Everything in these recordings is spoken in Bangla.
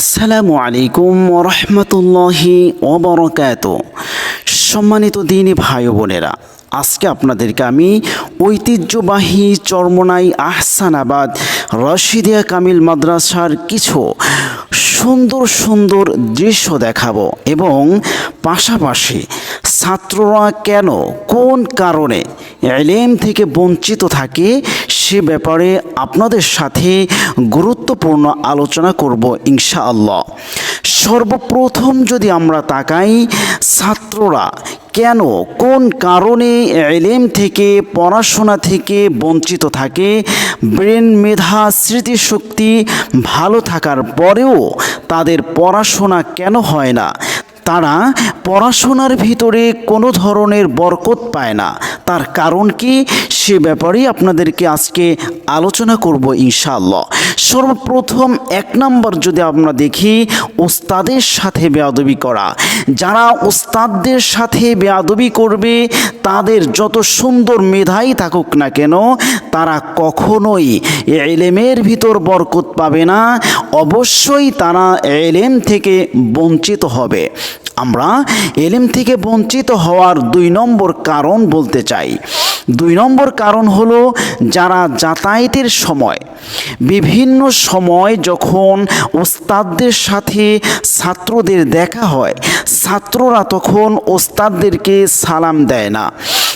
আসসালামু আলাইকুম রহমতুল্লাহি ওবরকাত। সম্মানিত দিনী ভাই বোনেরা, আজকে আপনাদেরকে আমি ঐতিহ্যবাহী চর্মনাই আহসানাবাদ রশিদিয়া কামিল মাদ্রাসার কিছু সুন্দর সুন্দর দৃশ্য দেখাবো এবং পাশাপাশি ছাত্ররা কেন, কোন কারণে এলেম থেকে বঞ্চিত থাকে, সে ব্যাপারে আপনাদের সাথে গুরুত্বপূর্ণ আলোচনা করব ইনশাআল্লাহ। সর্বপ্রথম যদি আমরা তাকাই, ছাত্ররা কেন, কোন কারণে এলেম থেকে, পড়াশোনা থেকে বঞ্চিত থাকে, ব্রেন মেধা, স্মৃতিশক্তি ভালো থাকার পরেও তাদের পড়াশোনা কেন হয় না? তারা পড়াশোনার ভিতরে কোনো ধরনের বরকত পায় না। তার কারণ কি? সে ব্যাপারেই আপনাদেরকে আজকে আলোচনা করব ইনশাআল্লাহ। সর্বপ্রথম এক নম্বর যদি আমরা দেখি ওস্তাদের সাথে বেয়াদবি করা। যারা ওস্তাদদের সাথে বেয়াদবি করবে, তাদের যত সুন্দর মেধাই থাকুক না কেন, তারা কখনোই এলেমের ভিতর বরকত পাবে না। অবশ্যই তারা এলেম থেকে বঞ্চিত হবে। আমরা এলেম থেকে বঞ্চিত হওয়ার দুই নম্বর কারণ বলতে চাই। দুই নম্বর কারণ হল যারা যাতায়াতের সময়, বিভিন্ন সময় যখন ওস্তাদদের সাথে ছাত্রদের দেখা হয়, ছাত্ররা তখন ওস্তাদদেরকে সালাম দেয় না।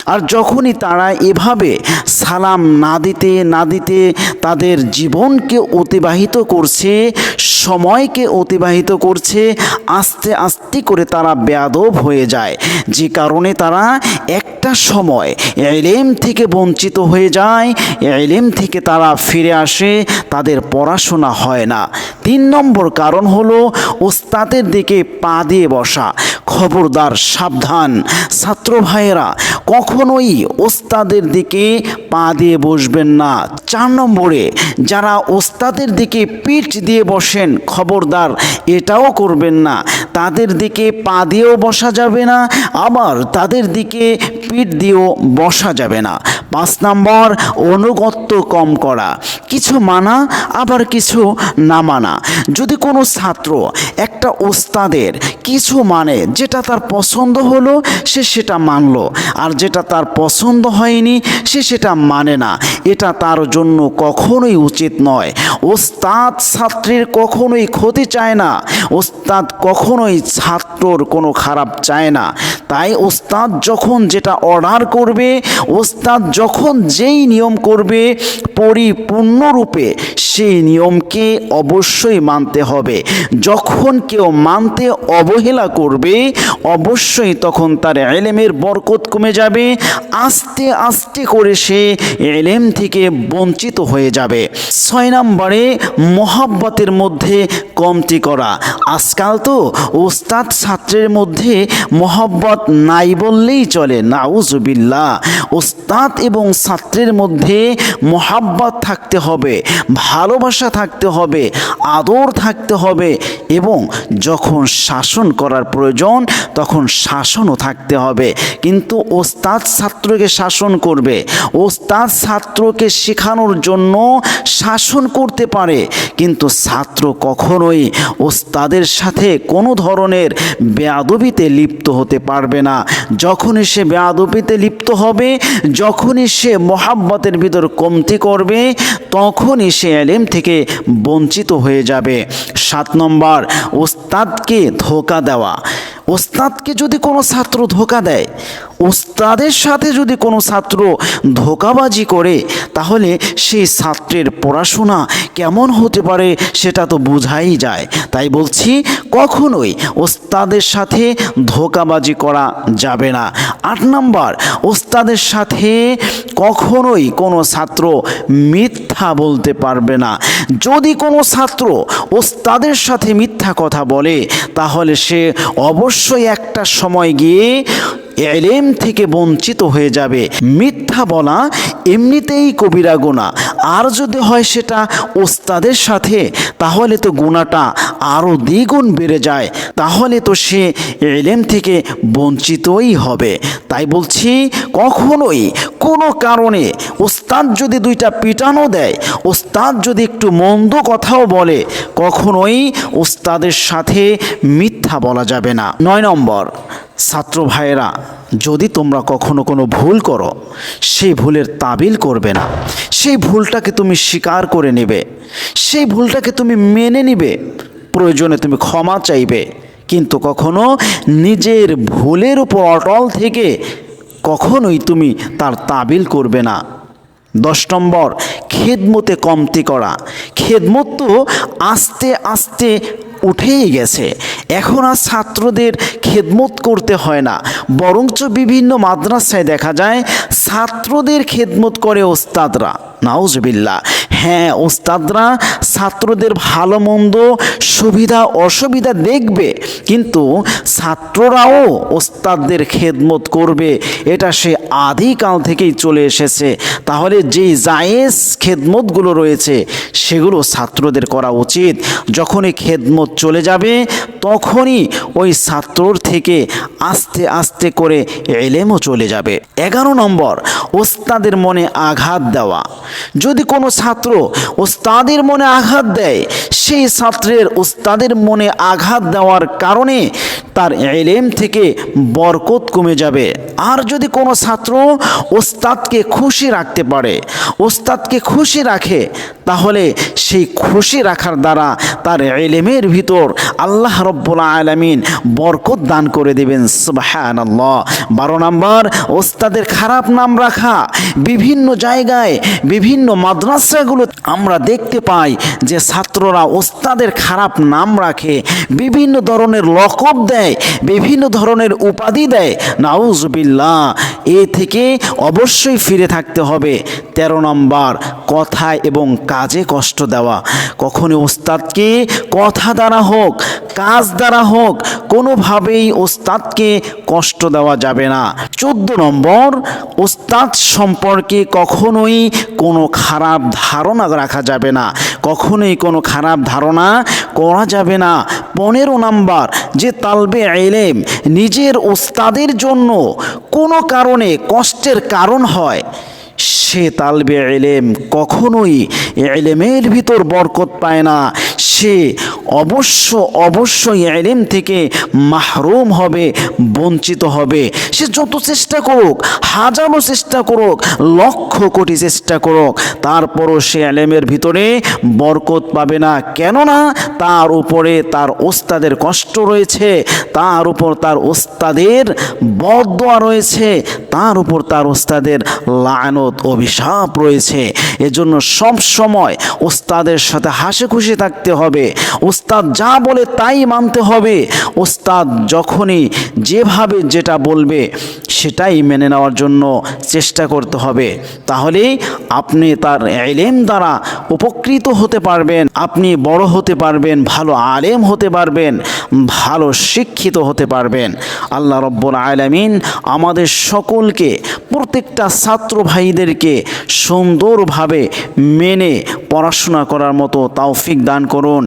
আর যখনই তারা এভাবে সালাম না দিতে না দিতে তাদের জীবনকে অতিবাহিত করছে, সময়কে অতিবাহিত করছে, আস্তে আস্তে করে তারা বেয়াদব হয়ে যায়। যে কারণে তারা একটা সময় এলেম থেকে বঞ্চিত হয়ে যায়, এলেম থেকে তারা ফিরে আসে, তাদের পড়াশোনা হয় না। তিন নম্বর কারণ হলো ওস্তাদের দিকে পা দিয়ে বসা। খবরদার, সাবধান। ছাত্র ভাইয়েরা কখনোই ওস্তাদের দিকে পা দিয়ে বসবেন না। চার নম্বরে, যারা ওস্তাদের দিকে পিঠ দিয়ে বসেন, খবরদার, এটাও করবেন না। তাদের দিকে পা দিয়েও বসা যাবে না, আবার তাদের দিকে পিঠ দিয়েও বসা যাবে না। পাঁচ নম্বর, অনুগত্য কম করা। কিছু মানা, আবার কিছু না মানা। যদি কোনো ছাত্র একটা ওস্তাদের কিছু মানে যেটা তার পছন্দ হলো, সে সেটা মানলো। আর যেটা তার পছন্দ হয়নি, সে সেটা মানে না। এটা তার জন্য কখনোই উচিত নয়। ওস্তাদ ছাত্রের কখনোই ক্ষতি চায় না। ওস্তাদ কখনোই ছাত্রর কোনো খারাপ চায় না। তাই ওস্তাদ যখন যেটা অর্ডার করবে, ওস্তাদ যখন যেই নিয়ম করবে, পরিপূর্ণরূপে সেই নিয়মকে অবশ্যই মানতে হবে। যখন কেউ মানতে অবহেলা করবে, অবশ্যই তখন তার এলেমের বরকত কমে যাবে, আস্তে আস্তে করে সে এলেম থেকে বঞ্চিত হয়ে যাবে। ছয় নম্বরে মহাব্বতের মধ্যে কমতি করা। আজকাল তো ওস্তাদ ছাত্রের মধ্যে মহব্বত নাই বললেই চলে নাউজুবিল্লা ওস্তাদ এবং ছাত্রের মধ্যে মহাব্বত থাকতে হবে, ভালোবাসা থাকতে হবে, আদর থাকতে হবে এবং যখন শাসন করার প্রয়োজন তখন শাসনও থাকতে হবে। কিন্তু ওস্তাদ ছাত্রকে শাসন করবে, ওস্তাদ ছাত্রকে শেখানোর জন্য শাসন করতে পারে কিন্তু ছাত্র কখনোই ওস্তাদের সাথে কোনো ধরনের বেয়াদবিতে লিপ্ত হতে পারবে না। যখনই সে বেয়াদবিতে লিপ্ত হবে, যখনই সে মহাব্বতের ভিতর কমতি করবে, তখনই সে এলেম থেকে বঞ্চিত হয়ে যাবে। সাত নম্বর, ওস্তাদকে ধোকা দেওয়া। ওস্তাদকে যদি কোনো ছাত্র ধোকা দেয় ওস্তাদের সাথে যদি কোনো ছাত্র ধোকাবাজি করে, তাহলে সেই ছাত্রের পড়াশোনা কেমন হতে পারে সেটা তো বোঝাই যায়। তাই বলছি, কখনোই ওস্তাদের সাথে ধোকাবাজি করা যাবে না। আট নম্বর, ওস্তাদের সাথে কখনোই কোনো ছাত্র মিথ্যা বলতে পারবে না। যদি কোনো ছাত্র ওস্তাদের সাথে মিথ্যা কথা বলে, তাহলে সে অবশ্যই একটা সময় গিয়ে এলেম থেকে বঞ্চিত হয়ে যাবে। মিথ্যা বলা এমনিতেই কবিরা গোনা আর যদি হয় সেটা ওস্তাদের সাথে, তাহলে তো গোনাটা আরও দ্বিগুণ বেড়ে যায়। তাহলে তো সে এলেম থেকে বঞ্চিতই হবে। তাই বলছি, কখনোই কোনো কারণে ওস্তাদ যদি দুইটা পিটানো দেয়, ওস্তাদ যদি একটু মন্দ কথাও বলে, কখনোই ওস্তাদের সাথে মিথ্যা বলা যাবে না। নয় নম্বর ছাত্র ভাইয়েরা, যদি তোমরা কখনো কোনো ভুল করো, সেই ভুলের তাবিল করবে না। সেই ভুলটাকে তুমি স্বীকার করে নেবে। সেই ভুলটাকে তুমি মেনে নিবে। প্রয়োজনে তুমি ক্ষমা চাইবে। কিন্তু কখনো নিজের ভুলের উপর অটল থেকে কখনোই তুমি তার তাবিল করবে না। দশ নম্বর, খেদমতে কমতি করা। খেদমত তো আস্তে আস্তে উঠেই গেছে। এখন আর ছাত্রদের খেদমত করতে হয় না। বরঞ্চ বিভিন্ন মাদ্রাসায় দেখা যায়, ছাত্রদের খেদমত করে ওস্তাদরা। নাউজবিল্লা হ্যাঁ ওস্তাদরা ছাত্রদের ভালো, মন্দ সুবিধা, অসুবিধা দেখবে। কিন্তু ছাত্ররাও ওস্তাদদের খেদমত করবে। এটা সে আদিকাল থেকেই চলে এসেছে। তাহলে যে জায়েজ খেদমতগুলো রয়েছে, সেগুলো ছাত্রদের করা উচিত। যখনই খেদমত চলে যাবে, তখনই ওই ছাত্রর থেকে আস্তে আস্তে করে এলেমও চলে যাবে। এগারো নম্বর, ওস্তাদের মনে আঘাত দেওয়া। যদি কোনো ছাত্র ওস্তাদের মনে আঘাত দেয়, সেই ছাত্রের ওস্তাদের মনে আঘাত দেওয়ার কারণে তার এলেম থেকে বরকত কমে যাবে। আর যদি কোনো ছাত্র ওস্তাদকে খুশি রাখতে পারে। ওস্তাদকে খুশি রাখে, তাহলে সেই খুশি রাখার দ্বারা তার এলেমের ভিতর আল্লাহ রব্বুল আলমিন বরকত দান করে দেবেন। সুবাহান বারো নম্বর, ওস্তাদের খারাপ নাম রাখা। বিভিন্ন জায়গায় বিভিন্ন মাদ্রাসাগুলো আমরা দেখতে পাই যে ছাত্ররা ওস্তাদের খারাপ নাম রাখে, বিভিন্ন ধরনের লকব দেয়, বিভিন্ন ধরনের উপাধি দেয়। নাউজবিল্লা এ থেকে অবশ্যই ফিরে থাকতে হবে। তেরো নম্বর কথায় এবং কাজে কষ্ট দেওয়া। কখনো ওস্তাদকে কথা দ্বারা হোক, কাজ দ্বারা হোক, কোনোভাবেই ওস্তাদকে কষ্ট দেওয়া যাবে না। চোদ্দ নম্বর, ওস্তাদ সম্পর্কে কখনোই কোনো খারাপ ধারণা রাখা যাবে না। কখনোই কোনো খারাপ ধারণা করা যাবে না। পনেরো নাম্বার, যে তালবে এলেম নিজের ওস্তাদের জন্য কোনো কারণে কষ্টের কারণ হয়, সে তালবে এলেম কখনোই এলেমের ভিতর বরকত পায় না। সে অবশ্য, অবশ্যই এলেম থেকে মাহরুম হবে, বঞ্চিত হবে। সে যত চেষ্টা করুক, হাজারো চেষ্টা করুক, লক্ষ কোটি চেষ্টা করুক, তারপরও সে এলেমের ভিতরে বরকত পাবে না। কেননা তার উপরে তার ওস্তাদের কষ্ট রয়েছে, তার উপর তার ওস্তাদের বদোয়া রয়েছে, তার উপর তার ওস্তাদের লায়নত অভিশাপ রয়েছে। এজন্য সব সময় ওস্তাদের সাথে হাসি খুশি থাকতে হবে। ওস্তাদ যা বলে তাই মানতে হবে। ওস্তাদ যখনই যেভাবে যেটা বলবে, সেটাই মেনে নেওয়ার জন্য চেষ্টা করতে হবে। তাহলে আপনি তার এলেম দ্বারা উপকৃত হতে পারবেন, আপনি বড় হতে পারবেন, ভালো আলেম হতে পারবেন, ভালো শিক্ষিত হতে পারবেন। আল্লাহ রব্বুল আলামিন আমাদের সকলকে, প্রত্যেকটা ছাত্র ভাইদেরকে সুন্দরভাবে মেনে পড়াশোনা করার মতো তৌফিক দান করুন।